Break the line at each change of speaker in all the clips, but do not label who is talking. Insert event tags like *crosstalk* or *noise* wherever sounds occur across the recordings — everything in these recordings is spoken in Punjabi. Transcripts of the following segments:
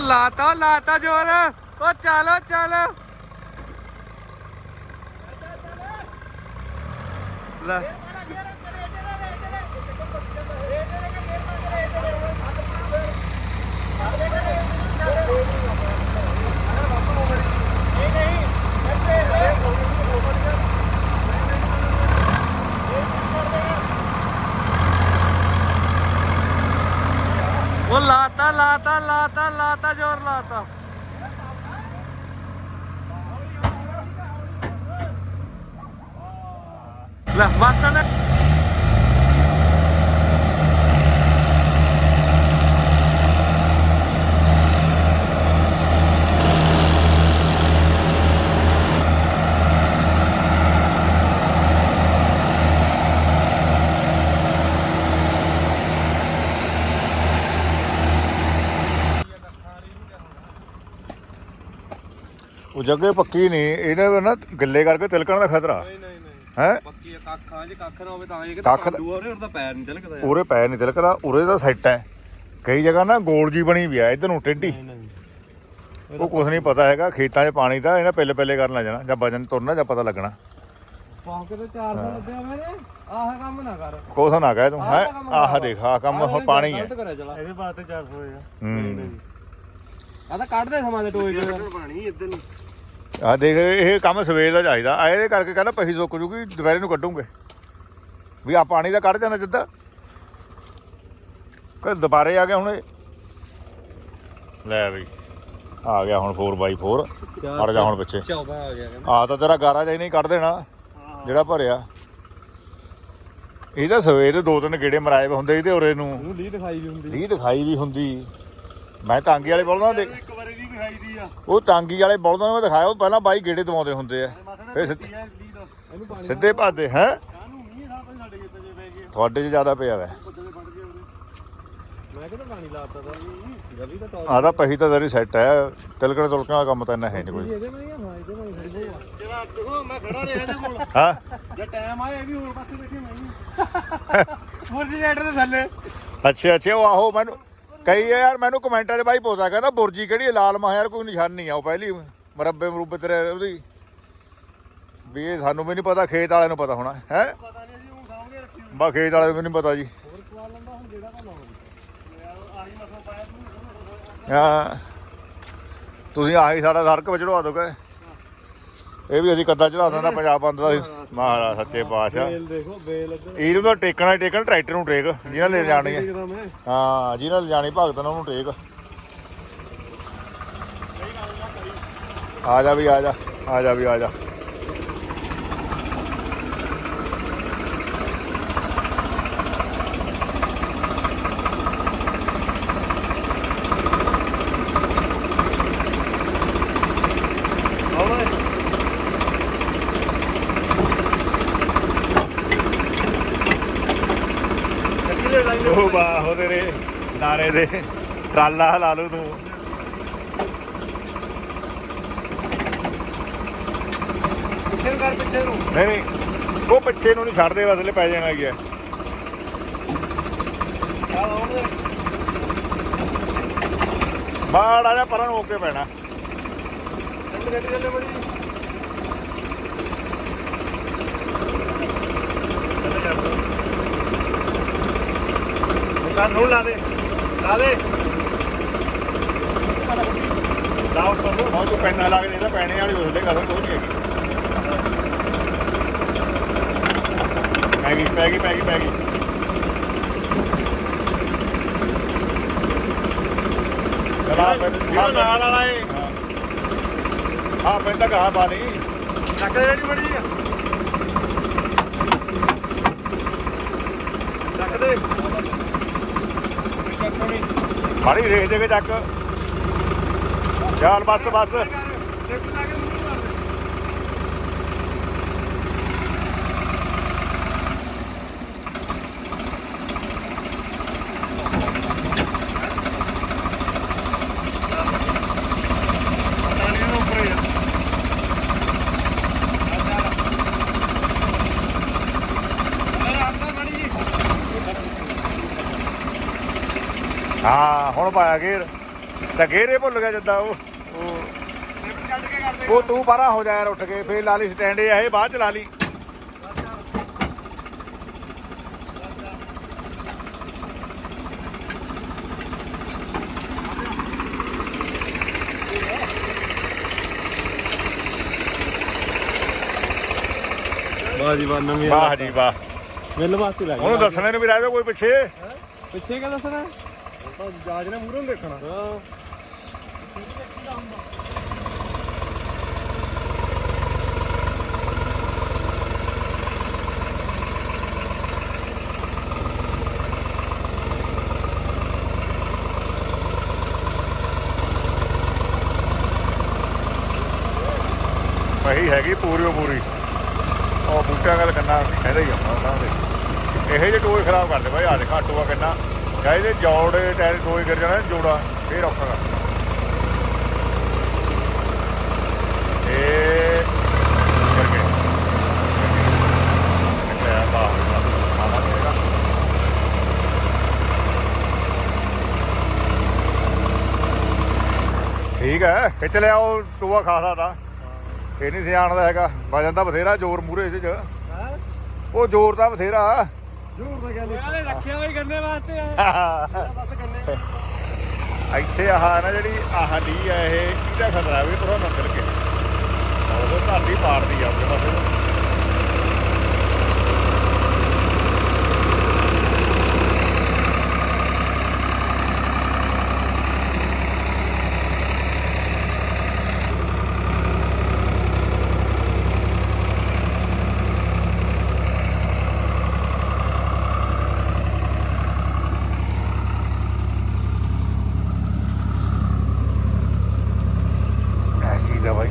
ਉਹ ਲਾਤਾ ਲਾਤਾ ਜੋਰ। ਉਹ ਚਲੋ ਚਲੋ। ਲੈ ਉਹ ਲਾਤਾ ਲਾਤਾ ਲਾਤਾ ਲਾਤਾ ਜੋਰ ਲਾਤਾ। ਲੈ ਮਾਤਾ ਨੇ
ਉਹ ਜੱਗੇ ਪੱਕੀ ਨਹੀਂ ਇਹਨੇ ਵੀ ਨਾ ਗਿੱਲੇ ਕਰਕੇ ਤਿਲਕਣ ਦਾ ਖਤਰਾ।
ਨਹੀਂ ਨਹੀਂ ਨਹੀਂ।
ਹੈ?
ਪੱਕੀ ਕੱਖਾਂ 'ਚ ਕੱਖ ਨਾ ਹੋਵੇ ਤਾਂ ਇਹ ਕਿ
ਕੱਖ ਦਾ-
ਪਾਂਡੂ ਹੋਰੇ ਉਹਦਾ ਪੈਰ ਨਹੀਂ ਤਿਲਕਦਾ ਯਾਰ।
ਉਰੇ ਪੈਰ ਨਹੀਂ ਤਿਲਕਦਾ ਉਰੇ ਦਾ ਸੈੱਟ ਹੈ। ਕਈ ਜਗ੍ਹਾ ਨਾ ਗੋਲ ਜੀ ਬਣੀ ਵੀ ਆ ਇਧਰ ਨੂੰ ਟੇਢੀ। ਉਹ ਕੁਝ ਨਹੀਂ ਪਤਾ ਹੈਗਾ ਖੇਤਾਂ 'ਚ ਪਾਣੀ ਦਾ ਇਹਨਾਂ ਪਹਿਲੇ ਪਹਿਲੇ ਕਰਨ ਲੱਗ ਜਾਣਾ ਜਾਂ ਵਜਨ ਤੁਰਨਾ ਜਾਂ ਪਤਾ ਲੱਗਣਾ।
ਪਾਹ ਕੇ ਤੇ 400 ਲੱਦਿਆ ਮੈਨੇ ਆਹ ਕੰਮ ਨਾ ਕਰ।
ਕੋਸ ਨਾ ਕਹਿ ਤੂੰ ਹੈ?
ਤਾਂ
ਆਹ ਦੇਖ ਆਹ ਕੰਮ ਹੁਣ ਪਾਣੀ ਹੈ।
ਇਹਦੇ ਬਾਅਦ 400 ਹੋਇਆ।
ਹੂੰ।
ਆ ਤਾਂ ਕੱਢ ਦੇ ਸਮਾਂ ਦੇ ਟੋਏ ਚ
ਪਾਣੀ ਇੱਧਰ ਨੂੰ।
ਆ ਦੇਖ ਇਹ ਕੰਮ ਸਵੇਰ ਦਾ ਚਾਹੀਦਾ। ਆ ਇਹਦੇ ਕਰਕੇ ਕਹਿੰਦਾ ਪਹੀ ਸੁੱਕ ਜੂਗੀ ਦੁਪਹਿਰੇ ਨੂੰ ਕੱਢੂਗੇ। ਵੀ ਆ ਪਾਣੀ ਦਾ ਕੱਢ ਜਾਂਦਾ ਜਿੱਦਾਂ। ਕਿ ਦੁਬਾਰੇ ਆ ਗਿਆ ਹੁਣ ਇਹ। ਲੈ ਬਈ ਆ ਗਿਆ ਹੁਣ 4x4 ਅੜ ਜਾ ਹੁਣ ਪਿੱਛੇ।
14 ਆ ਗਿਆ
ਆ ਤਾਂ ਤੇਰਾ ਗਾਰਾ ਜਾਈ ਨਹੀਂ ਕੱਢ ਦੇਣਾ ਜਿਹੜਾ ਭਰਿਆ। ਇਹਦਾ ਸਵੇਰ ਦੋ ਤਿੰਨ ਗੇੜੇ ਮਰਾਏ ਹੁੰਦੇ ਇਹਦੇ ਉਰੇ ਨੂੰ।
ਉਹਨੂੰ ਲੀ ਦਿਖਾਈ ਵੀ ਹੁੰਦੀ।
ਲੀਹ ਦਿਖਾਈ ਵੀ ਹੁੰਦੀ। ਮੈਂ ਟਾਂਗੀ ਵਾਲੇ ਬੋਲਦਾ ਦੇਖ।
ਦੀ ਦਿਖਾਈ ਦੀ ਆ।
ਉਹ ਟਾਂਗੀ ਵਾਲੇ ਬੋਲਦਾ ਨੂੰ ਮੈਂ ਦਿਖਾਇਆ ਉਹ ਪਹਿਲਾਂ ਬਾਈ ਗੇੜੇ ਦਵਾਉਂਦੇ ਹੁੰਦੇ ਆ। ਫਿਰ ਸਿੱਧ-
ਦਾ
ਇਹਨੂੰ ਪਾਣੀ
ਸਿੱਧੇ ਭਾਦੇ ਹੈ?
ਕਾਹਨੂੰ ਮੀਂਹ ਸਾਡੇ ਪੈ ਗਏ
ਤੁਹਾਡੇ 'ਚ ਜ਼ਿਆਦਾ ਪਿਆ ਵੈ।
ਬੱਦਲੇ ਫੜ ਗਏ ਉਹਦੇ।
ਮੈਂ ਕਿਹਾ ਪਾਣੀ ਲਾਤਾ ਤਾਂ। ਰਵੀ ਤਾਂ ਟੌਪ
ਆਦਾ ਪਹੀ ਤਾਂ ਤੇਰੀ ਸੈੱਟ ਹੈ ਤਿਲਕਣ ਤੁਲਕਣ ਦਾ ਕੰਮ ਤਾਂ ਇੰਨਾ ਹੈ ਨਹੀਂ ਕੋਈ।
ਇਹਦੇ ਮੈਂ ਹਾਂ ਇਹਦੇ ਮੈਂ ਖੜੀ ਹੋਇਆ
ਜਿਹੜਾ ਦੇਖੋ ਮੈਂ ਖੜਾ ਰਿਹਾ ਇਹਦੇ ਕੋਲ।
ਹਾਂ?
ਜੇ ਟਾਈਮ ਆਇਆ ਇਹ ਵੀ ਹੋਰ ਪਾਸੇ ਬੈਠੇ ਮੈਂ ਵੀ
ਫੁਰਜੀ ਲੈਟਰ ਦੇ ਥੱਲੇ।
ਅੱਛਾ ਅੱਛਾ ਉਹ ਆਹੋ ਮੈਨੂੰ ਕਈ ਆ ਯਾਰ, ਮੈਨੂੰ ਕਮੈਂਟਾਂ 'ਚ ਬਾਈ ਪੋਤਾ ਕਹਿੰਦਾ, ਬੁਰਜੀ ਕਿਹੜੀ ਹੈ? ਲਾਲ ਮਾ ਯਾਰ, ਕੋਈ ਨਿਸ਼ਾਨੀ ਆ ਉਹ ਪਹਿਲੀ, ਮਰੱਬੇ ਮਰੂਬੇ ਤੇਰੇ ਉਹਦੀ। ਵੀ ਇਹ ਸਾਨੂੰ ਵੀ ਨਹੀਂ ਪਤਾ, ਖੇਤ ਵਾਲਿਆਂ ਨੂੰ ਪਤਾ ਹੋਣਾ, ਹੈ?
ਪਤਾ ਨਹੀਂ ਅਸੀਂ ਹੁਣ ਸਾਂਭ ਰੱਖੀ ਹੋਈ
ਬਾ, ਖੇਤ ਵਾਲਿਆਂ ਨੂੰ ਵੀ ਨਹੀਂ ਪਤਾ ਜੀ।
ਹੋਰ ਪਵਾ ਲੈਂਦਾ ਹੁਣ ਜਿਹੜਾ ਤਾਂ ਲਾਉਂਦਾ
ਯਾਰ ਆਹੀ ਮਸਾ ਪਾਇਆ ਤੂੰ
ਹਾਂ। ਤੁਸੀਂ ਆਹੀ ਸਾਡਾ ਸੜਕ ਵਿੱਚ ਚੜਵਾ ਦੋਗੇ ਇਹ ਵੀ ਅਸੀਂ ਕੱਦਾ ਚੜਾ ਦਿੰਦਾ ਪੰਜਾਬ ਬੰਦ ਦਾ। ਮਹਾਰਾਜ ਸੱਚੇ ਪਾਤਸ਼ਾਹ।
ਬੇਲ ਦੇਖੋ ਬੇਲ
ਇਹਨੂੰ ਤਾਂ ਟੇਕਣਾ ਹੀ ਟੇਕਣ ਟਰੈਕਟਰ ਨੂੰ ਟੇਕ ਜਿਹਨਾਂ ਲੈ ਜਾਣੀ ਹੈ। ਹਾਂ ਜਿਹਨਾਂ ਲੈ ਜਾਣੀ ਭਗਤ ਨੇ ਉਹਨੂੰ ਟੇਕ ਆ ਜਾ ਵੀ ਆ ਜਾ ਆ ਜਾ ਵੀ ਆ ਜਾ।
ਲਾਈ
ਉਹ ਬਾਹੋ ਤੇਰੇ ਨਾਰੇ ਦੇ ਟਰਾਲਾ ਲਾ ਲੂ ਤੂੰ।
ਪਿੱਛੇ ਨੂੰ ਕਰ ਪਿੱਛੇ ਨੂੰ।
ਨਹੀਂ ਨਹੀਂ ਉਹ ਪਿੱਛੇ ਨੂੰ ਨਹੀਂ ਛੱਡਦੇ ਬਦਲੇ ਪੈ ਜਾਣਾ ਗਿਆ ਮਾੜਾ ਜਿਹਾ ਪਰਾਂ ਨੂੰ ਹੋ ਕੇ ਪੈਣਾ।
ਗੱਡੀ ਚੱਲੇ ਬੜੀ। ਸਾਨੂੰ ਲਾ ਦੇ ਲਾ ਦੇ। ਲਾਓ ਤੋਂ
ਹੁਣ ਤੂੰ ਪੈਨਾ ਲੱਗ ਜਾਂਦਾ ਪੈਣੇ ਵਾਲੀ ਉਸਦੇ ਕਸਮ ਕੋਈ ਨਹੀਂ ਹੈਗੀ। ਪੈ ਗਈ ਪੈ ਗਈ ਪੈ ਗਈ ਪੈ ਗਈ।
ਨਾਲ ਵਾਲਾ ਏ।
ਹਾਂ। ਪੈਂਦਾ ਕਹਾ ਲਈ।
ਚੱਕ ਦੇ ਜਿਹੜੀ ਬੜੀ ਆ ਚੱਕ ਦੇ
ਮਾੜੀ ਰੇਖ ਦੇ ਕੇ ਤੱਕ ਚੱਲ ਬਸ ਬਸ
ਲਿਫਟ ਲਾ ਕੇ ਮੂੰਹ ਮਾਰ ਦੇ ਪਾਣੀ ਨੂੰ ਉੱਪਰ ਹੀ ਆ
ਹਾਂ ਹੁਣ ਪਾਇਆ ਗੇਰ। ਤਾਂ ਗੇਰੇ ਭੁੱਲ ਗਿਆ ਜਿੱਦਾਂ ਉਹ। ਉਹ
ਕੇ
ਤੂੰ ਬਾਹਰ ਹੋ ਜਾ ਯਾਰ ਉੱਠ ਕੇ। ਫੇਰ ਲਾ ਲਈ ਸਟੈਂਡ ਇਹ ਬਾਅਦ ਚ ਲਾ ਲਈ।
ਵਾਹ ਜੀ ਵਾਹ ਨਵੀਂ
ਵਾਹ ਜੀ ਵਾਹ।
ਮਿਲ ਵਾਸਤੇ ਲੱਗ
ਉਹਨੂੰ ਦੱਸਣੇ ਨੂੰ ਵੀ ਰਹਿ ਜਾ ਕੋਈ ਪਿੱਛੇ।
ਪਿੱਛੇ ਕਿਆ ਦੱਸਣਾ?
ਤਾਂ ਜਾਜ ਨੇ ਮੂਹਰੋਂ ਦੇਖਣਾ।
ਹਾਂ।
ਪਹੀ ਹੈਗੀ ਪੂਰੀ ਓ ਪੂਰੀ। ਉਹ ਬੂਟਿਆਂ ਗੱਲ ਕੰਨਾ ਕਹਿੰਦਾ ਹੀ ਆਉਂਦਾ ਉਹਨਾਂ ਦੇ। ਇਹੋ ਜਿਹੇ ਟੋਏ ਖਰਾਬ ਕਰਦੇ ਬਾਈ ਆ ਦੇਖ ਟੋਆ ਕਿੰਨਾ ਜਾਂ ਇਹਦੇ ਜੋੜੇ ਟਾਇਰ ਟੋਏ ਗਿਰ ਜਾਣਾ ਜੋੜਾ ਫੇਰ ਔਖਾ ਕਰ ਇਹ ਕਰਕੇ। ਨਿਕਲਿਆ ਬਾਹਰ ਠੀਕ ਹੈ ਖਿੱਚ ਲਿਆ ਉਹ ਟੋਆ ਖਾਸਾ ਦਾ ਇਹ ਨਹੀਂ ਸਿਆਣਦਾ ਹੈਗਾ। ਵਜਨ ਤਾਂ ਬਥੇਰਾ ਜ਼ੋਰ ਮੂਰੇ ਇਹਦੇ ਚ। ਉਹ ਜ਼ੋਰ ਤਾਂ ਬਥੇਰਾ।
ਜ਼ਰੂਰ ਤਾਂ ਗੱਲ
ਉਹਨੇ ਰੱਖਿਆ ਹੋਈ ਗੰਨੇ ਵਾਸਤੇ ਆ।
ਬਸ *laughs* ਕੰਨੇ
ਇੱਥੇ ਆਹ ਨਾ ਜਿਹੜੀ ਆਹ ਲੀ ਆ ਇਹ ਇਹਦਾ ਖਤਰਾ ਵੀ ਥੋੜਾ ਨੰਗਲ ਕੇ। ਉਹ ਧਰਤੀ ਪਾੜਦੀ ਆ ਆਪਣੇ ਪਾਸੇ। ਨੂੰ। ਐਸੀ ਦਵਾਈ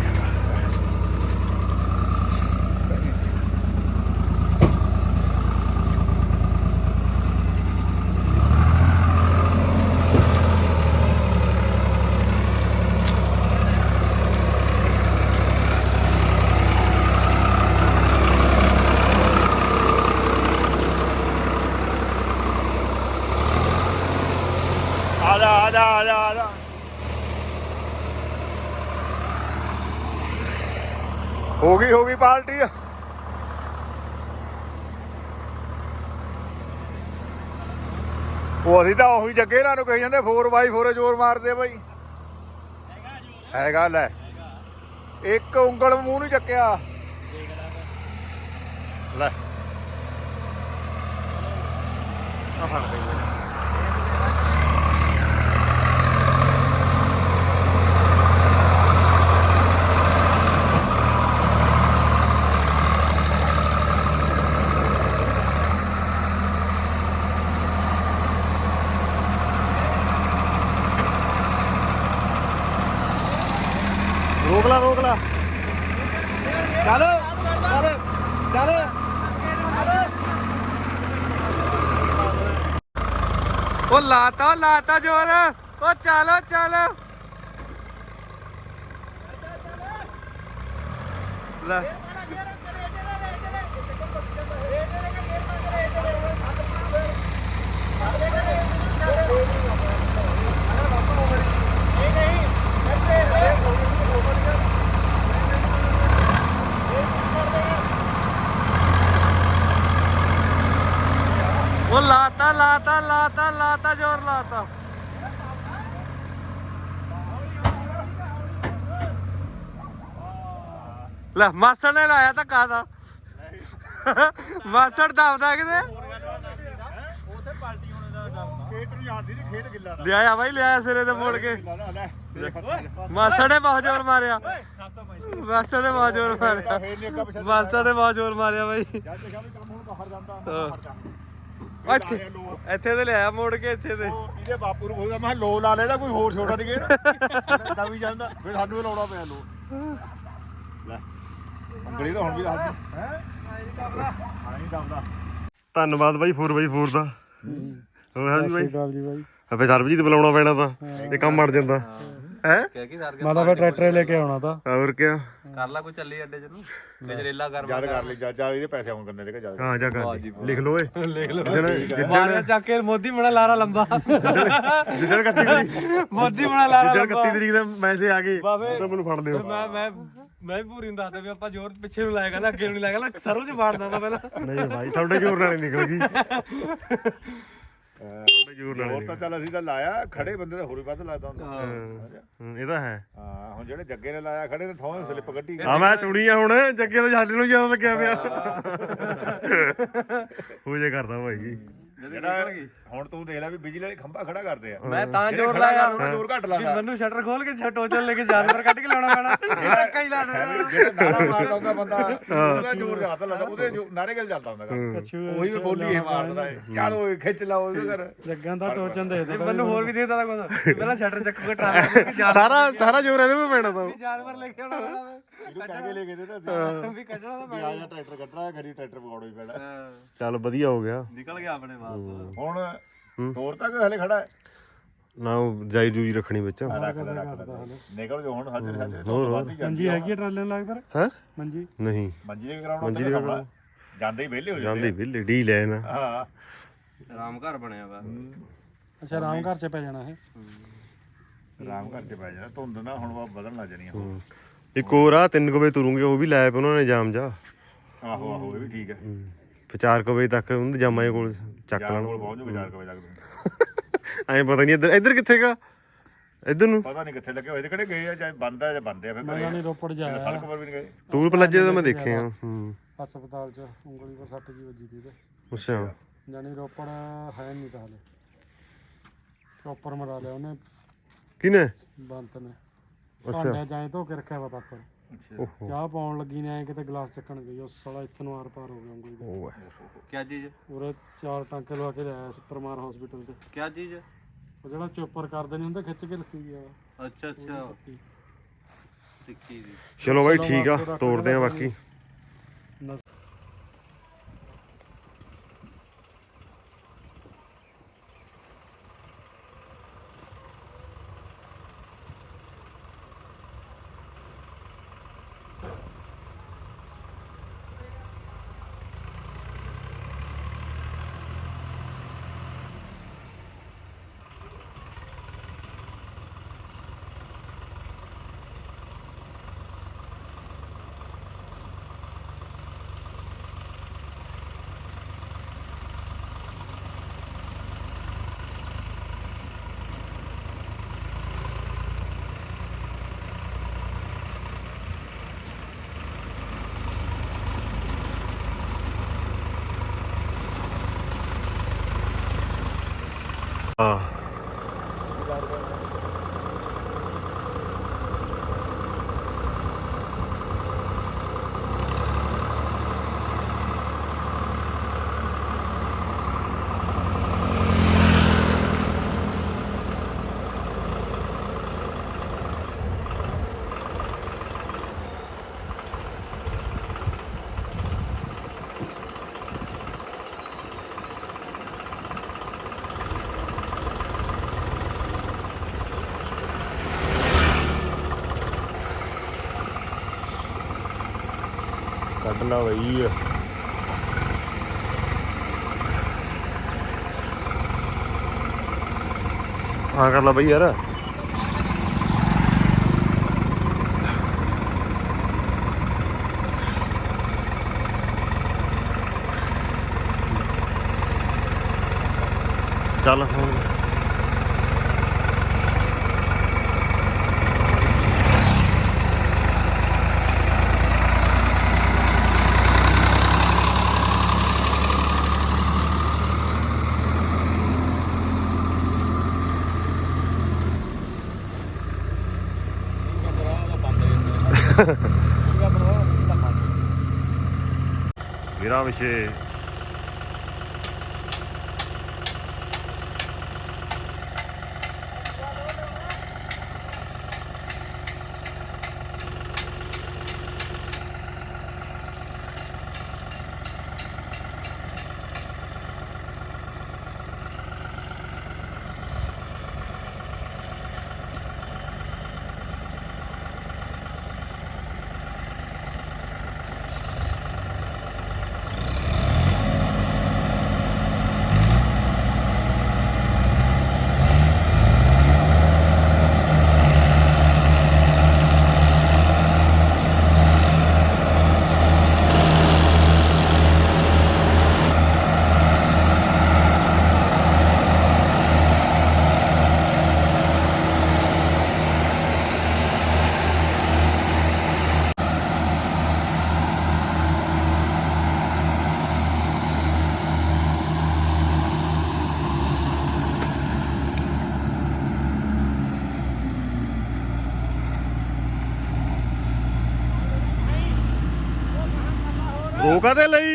ਆ ਜਾ ਆ ਜਾ ਆ ਜਾ ਆ ਜਾ ਹੋ ਗਈ ਹੋ ਗਈ ਪਾਰਟੀ ਉਹ ਅਸੀਂ ਤਾਂ ਉਹੀ ਜੱਗੇ ਇਹਨਾਂ ਨੂੰ ਕਹੀ ਜਾਂਦੇ 4x4 ਜ਼ੋਰ ਮਾਰਦੇ ਆ ਬਾਈ। ਹੈਗਾ ਲੈ। ਇੱਕ ਉਂਗਲ ਮੂੰਹ ਨੂੰ ਚੱਕਿਆ। ਲੈ। ਆ ਫੜ ਦੇ
ਰੋਕ ਲਾ ਰੋਕ ਲਾ ਚੱਲ ਚੱਲ ਚੱਲ
ਉਹ ਲਾਤਾ ਜੋਰ। ਉਹ ਚਲੋ ਚਲੋ। ਲੈ। ਉਹ ਲਾਤਾ ਲਾਤਾ ਲਾਤਾ ਲਾਤਾ ਜੋਰ ਲਾਤਾ। ਲੈ ਮਾਸੜ ਨੇ ਲਾਇਆ ਧੱਕਾ ਦਾ ਮਾਸੜ ਦਬਦਾ ਕਿਤੇ?
ਖੇਤ ਨੂੰ ਜਾਂਦੀ ਨਹੀਂ ਖੇਤ ਗਿੱਲਾ
ਲਿਆਇਆ ਬਾਈ ਲਿਆਇਆ ਸਿਰੇ ਤੇ ਮੋੜ ਕੇ। ਮਾਸੜ ਨੇ ਬਹੁਤ ਜ਼ੋਰ ਮਾਰਿਆ। ਮਾਸੜ ਨੇ ਬਹੁਤ ਜ਼ੋਰ ਮਾਰਿਆ। ਮਾਸੜ ਨੇ ਬਹੁਤ ਜ਼ੋਰ ਮਾਰਿਆ ਬਾਈ।
ਜਦ ਦੇਖਿਆ ਵੀ ਕੰਮ ਹੁਣ ਬਾਹਰ ਜਾਂਦਾ। ਜਾ।
ਇੱਥੇ ਇੱਥੇ ਤੇ ਲਿਆਇਆ ਮੋੜ ਕੇ ਇੱਥੇ ਤੇ।
ਉਹ ਇਹਦੇ ਬਾਪੂ ਨੂੰ ਬੋਲਦਾ ਮੈਂ ਕਿਹਾ ਲੋ ਲਾ ਲੈਦਾ ਕੋਈ ਹੋਰ ਛੋਟਾ ਨਹੀਂ ਗਿਆ ਦਵੀ ਜਾਂਦਾ ਫਿਰ ਸਾਨੂੰ ਹੀ ਲਾਉਣਾ ਪਿਆ ਲੋ। ਲੈ ਅੰਗਲੀ ਤਾਂ ਹੁਣ ਵੀ ਦੱਸਦੀ ਹੈ? ਆਈ ਦਮਦਾ
ਧੰਨਵਾਦ ਬਾਈ 4x4 ਦਾ। ਹੋਰ ਹਾਂ ਜੀ ਬਾਈ
ਗੱਲ ਜੀ ਬਾਈ।
ਅਬੇ ਸਰਬਜੀਤ ਬੁਲਾਉਣਾ ਪੈਣਾ ਤਾਂ ਇਹ ਕੰਮ ਅੜ ਜਾਂਦਾ।
ਹੈ?
ਕਹਿ ਕੇ ਸਰ
ਮੈਂ ਤਾਂ ਫਿਰ ਟਰੈਕਟਰ ਲੈ ਕੇ ਆਉਣਾ ਤਾਂ।
ਹੋਰ ਕੀ
ਕਰ ਲਾ ਕੋਈ ਚੱਲੀ ਅੱਡੇ ਚ ਨੂੰ ਗਜਰੇਲਾ ਕਰ
ਜਦ ਕਰ ਲਈ ਜਦ ਇਹਦੇ ਪੈਸੇ ਆਉਣ ਕਰਨੇ ਦੇ ਜਦ
ਹਾਂ ਜਾ ਕਰ ਲਈ। ਲਿਖ ਲੋ ਏ
ਲਿਖ ਲਓ।
ਜਿੱਦਣ ਜਿੱਦਣ
ਮਾਰਿਆ ਚੱਕ ਕੇ ਮੋਦੀ ਬਣਾ ਲਾਰਾ ਲੰਬਾ।
ਜਿੱਦਣ 31 ਤਰੀਕ
ਮੋਦੀ ਬਣਾ ਲਾਰਾ
ਜਿੱਦਣ
ਲੰਬਾ।
31 ਤਰੀਕ ਦਾ ਮੈਸੇਜ ਆ ਗਏ
ਬਾਬੇ।
ਉਦੋਂ ਮੈਨੂੰ ਫੜ ਲਿਓ
ਮੈਂ ਮੈਂ ਮੈਂ ਵੀ ਪੂਰੀ ਨੂੰ ਦੱਸਦਾ ਵੀ ਆਪਾਂ ਜ਼ੋਰ ਪਿੱਛੇ ਨੂੰ ਲਾਏਗਾ ਨਾ ਅੱਗੇ ਨੂੰ ਨਹੀਂ ਲਾਏਗਾ ਨਾ ਸਰੋਂ ਚ ਮਾਰਦਾ ਤਾਂ ਪਹਿਲਾਂ।
ਨਹੀਂ ਭਾਈ ਤੁਹਾਡੇ ਜ਼ੋਰ ਨਾਲ ਨਹੀਂ ਨਿਕਲ ਗਈ ਤੁਹਾਡੇ ਜ਼ੋਰ ਨਾਲ
ਹੋਰ ਤਾਂ ਚੱਲ ਅਸੀਂ ਤਾਂ ਲਾਇਆ ਖੜੇ ਬੰਦੇ ਦਾ ਹੋਰ ਵੀ ਵੱਧ ਲੱਗਦਾ ਹੁੰਦਾ।
ਹੂੰ, ਇਹ ਤਾਂ ਹੈ।
ਹਾਂ ਹੁਣ ਜਿਹੜੇ ਜੱਗੇ ਨੇ ਲਾਇਆ ਖੜੇ ਨੇ ਥੋਂ ਸਲਿੱਪ ਕੱਢੀ।
ਆ ਮੈਂ ਸੁਣੀ ਆ ਹੁਣ ਜੱਗੇ ਦਾ ਛਾਲੇ ਨੂੰ ਜ਼ਿਆਦਾ ਲੱਗਿਆ ਪਿਆ। ਹੋ। ਜੇ ਕਰਦਾ ਭਾਈ ਜੀ।
ਜਿਹੜਾ ਹੁਣ ਤੂੰ ਦੇਖ ਲੈ ਵੀ ਬਿਜਲੀ ਵਾਲੇ ਖੰਭਾ ਖੜਾ ਕਰਦੇ ਆ।
ਮੈਂ ਤਾਂ
ਜਿਹੜੇ
ਜ਼ੋਰ
ਖੜਾ
ਲਾਇਆ।
ਕਰਦੇ ਉਹਨਾਂ ਜ਼ੋਰ ਘੱਟ
ਵੀ
ਲਾਉਂਦਾ
ਮੈਨੂੰ ਸ਼ਟਰ ਖੋਲ ਕੇ ਛੱਟੋ ਚੱਲ ਲੈ ਕੇ ਜਾਨਵਰ ਕੱਢ ਕੇ ਲਾਉਣਾ ਪੈਣਾ। ਇਹ ਧੱਕਾ ਹੀ ਲਾ ਦੇਣਾ।
ਜਿਹੜਾ ਨਾਰਾ ਮਾਰਦਾ ਹੁੰਦਾ ਬੰਦਾ ਉਹਦਾ ਜ਼ੋਰ ਜ਼ਿਆਦਾ ਲੱਗਦਾ ਉਹਦੇ ਜੋ- ਨਾਰੇ ਗੱਲ ਚੱਲਦਾ ਹੁੰਦਾ। ਗਾ। ਉਹੀ ਵੀ ਬੋਲੀ ਇਹ ਮਾਰਦਾ ਹੈ। ਚੱਲ ਓਏ ਖਿੱਚ ਲਾ ਉਹਦੇ ਕਰ
ਜੱਗਾਂ ਦਾ ਟੋਚਨ ਦੇ
ਤੇ ਮੈਨੂੰ ਹੋਰ ਵੀ ਦੇਦਾ ਤਾਂ ਕੁਝ ਪਹਿਲਾਂ ਸ਼ਟਰ ਚੱਕ ਕੇ ਟਰਾਲਾ ਕੇ ਜਾਨਵਰ
ਸਾਰਾ ਸਾਰਾ ਜ਼ੋਰ ਇਹਦੇ 'ਤੇ ਪੈਣਾ ਤਾਂ।
ਜਾਨਵਰ ਲੈ ਕੇ ਆਉਣਾ ਪੈਣਾ
ਇਹਨੂੰ ਕਹਿ ਕੇ ਲੈ ਕੇ ਦੇ ਤਾਂ
ਵਾ। ਵੀ ਕੱਢਣਾ ਤਾਂ
ਵੀ ਆ ਜਾ ਟਰੈਕਟਰ ਕੱਢਣਾ ਖਰੀ ਟਰੈਕਟਰ ਪਕਾਉਣਾ ਹੀ ਪੈਣਾ।
ਪੈਣਾ
ਚੱਲ ਵਧੀਆ ਹੋ ਗਿਆ।
ਨਿਕਲ ਗਿਆ ਆਪਣੇ ਬਾਪ
ਹੁਣ ਤੋਰ ਤੱਕ ਹਲੇ ਖੜਾ ਹੈ?
ਨਾ ਉਹ ਜਾਈ ਜੂਈ ਰੱਖਣੀ ਵਿੱਚ।
ਰੱਖ ਲੈ ਰੱਖ ਲੈ। ਨਿਕਲ ਜੋ ਹੁਣ ਹੱਥ ਹੱਥ ਤੋਂ ਵੱਧ ਹੀ ਜਾਂਦੀ
ਮੰਜੀ ਹੈਗੀ ਟਰਾਲੇ ਨੂੰ ਲੱਗ ਪਰ
ਹੈ?
ਮੰਜੀ?
ਨਹੀਂ।
ਮੰਜੀ ਦੇ ਕਰਾਉਣਾ ਮੰਜੀ ਦੇ ਕਰਾਉਣਾ। ਜਾਂਦੇ ਹੀ ਵਿਹਲੇ ਹੋ ਜਾਂਦੇ
ਜਾਂਦੇ ਵੀ ਡੀ ਲੈਣ
ਹਾਂ।
ਆਰਾਮ ਘਰ ਬਣਿਆ ਵਾ।
ਅੱਛਾ ਰਾਮ ਘਰ ਚ ਪੈ ਜਾਣਾ ਇਹ?
ਆਰਾਮ ਕਰਕੇ ਪੈ ਜਾਣਾ। ਧੁੰਦ ਨਾ ਹੁਣ ਵਾ ਬਦਲਣ ਲੱਗ ਜਾਣੀ ਆ।
ਇੱਕ ਹੋਰ ਆ 3 ਵਜੇ ਤੁਰੂਗੇ ਉਹ ਵੀ ਲਾਇਆ ਪਿਆ ਉਹਨਾਂ ਨੇ ਜਾਮ ਜਾ।
ਆਹੋ ਆਹੋ ਇਹ ਵੀ ਠੀਕ ਹੈ।
4 ਵਜੇ ਤੱਕ ਉਹਦੇ ਜਾਮਾਂ ਦੇ ਕੋਲ ਚੱਕ ਲੈਣ
ਕੋਲ ਪਹੁੰਚ ਜੂ ਬਾਜ਼ਾਰ ਕਵੇ ਤੱਕ *laughs*
ਐਂ ਪਤਾ ਨਹੀਂ ਇੱਧਰ ਇੱਧਰ ਕਿੱਥੇਗਾ ਇੱਧਰ ਨੂੰ।
ਪਤਾ ਨਹੀਂ ਕਿੱਥੇ ਲੱਗੇ ਹੋਏ ਤੇ ਕਿਹੜੇ ਗਏ ਆ ਜਾਂ ਬੰਦ ਆ ਜਾਂ ਬੰਦ ਆ ਫਿਰ ਘਰੇ
ਜਾਨੀ ਰੋਪੜ। ਜਾਇਆ
ਸੜਕ ਪਰ ਵੀ ਨਹੀਂ ਗਏ?
ਟੂਲ ਪਲਾਜੇ ਤਾਂ ਮੈਂ ਦੇਖੇ ਆ ਹੂੰ।
ਹਸਪਤਾਲ ਚ ਉਂਗਲੀ ਪਰ ਸੱਟ ਜੀ ਵੱਜੀ ਤੀ ਤੇ।
ਅੱਛਾ।
ਜਾਨੀ ਰੋਪੜ ਹੈ ਨਹੀਂ ਤਾਂ ਹਲੇ। ਪ੍ਰੋਪਰ ਮਰਾ ਲਿਆ ਉਹਨੇ।
ਕਿਨੇ
ਬੰਤ ਨੇ।
ਅੱਛਾ।
ਭਾਂਡੇ ਜਾਏ ਧੋ ਕੇ ਰੱਖਿਆ ਵਾ ਪਾਪਰ
ਓਹੋ।
ਚਾਹ ਪਾਉਣ ਲੱਗੀ ਨੇ ਐ ਕਿਤੇ ਗਲਾਸ ਚੱਕਣ ਗਈ ਉਹ ਸਾਲਾ ਇੱਥੇ ਨੂੰ ਆਰ ਪਾਰ ਹੋ ਗਿਆ ਉਂਗਲੀ ਦਾ
ਉਹ
ਕੀ ਚੀਜ਼?
ਉਰੇ ਚਾਰ ਟਾਂਕੇ ਲਵਾ ਕੇ ਲਿਆਇਆ ਸੀ ਪਰਮਾਰ ਹਸਪੀਟਲ ਤੇ।
ਕੀ ਚੀਜ਼?
ਉਹ ਜਿਹੜਾ ਚੋਪਰ ਕਰਦੇ ਨਹੀਂ ਹੁੰਦੇ ਖਿੱਚ ਕੇ ਲੱਸੀ ਗਿਆ।
ਅੱਛਾ ਅੱਛਾ। ਟਿੱਕੀ ਦੀ
ਚਲੋ ਬਾਈ ਠੀਕ ਆ ਤੋੜਦੇ ਆ ਬਾਕੀ। ਹਾਂ ਕੱਢ ਲਾ ਬਈ ਹਾਂ ਕਰ ਲਾ ਬਈ ਯਾਰ। ਚੱਲ ਹੁਣ ਵਿਰਾ ਵਿਸ਼ ਉਹ ਕਾਦੇ ਲਈ?